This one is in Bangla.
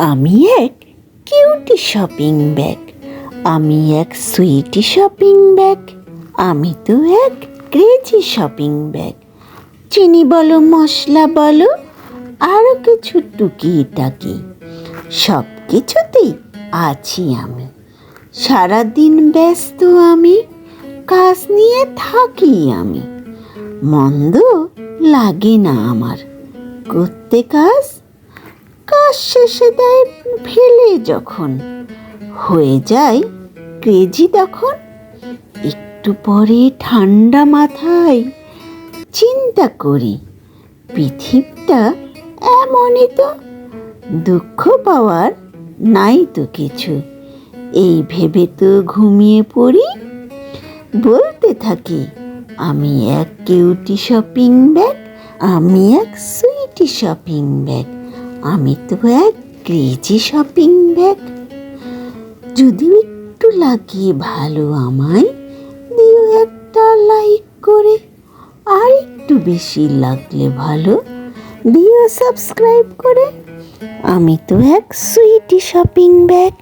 আমি এক কিউটি শপিং ব্যাগ। আমি এক সুইটি শপিং ব্যাগ। আমি তো এক ক্রেজি শপিং ব্যাগ। চিনি বলো, মশলা বলো আরও কিছু টুকি টাকি সব কিছুতেই আছি আমি। সারাদিন ব্যস্ত আমি, কাজ নিয়ে থাকি আমি। মন্দ লাগে না আমার। করতে কাজ শেষে দেয় ফেলে যখন হয়ে যায় ক্রেজি তখন একটু পরে ঠান্ডা মাথায় চিন্তা করি, পৃথিবীটা এমনই তো, দুঃখ পাওয়ার নাই তো কিছু। এই ভেবে তো ঘুমিয়ে পড়ি। বলতে থাকি, আমি এক কিউটি শপিং ব্যাগ, আমি এক সুইটি শপিং ব্যাগ। আমি তো এক ক্রেজি শপিং ব্যাগ যদি একটু লাগে ভালো আমায়, দিও একটা লাইক করে। আর একটু বেশি লাগলে ভালো, দিও সাবস্ক্রাইব করে। আমি তো এক সুইটি শপিং ব্যাগ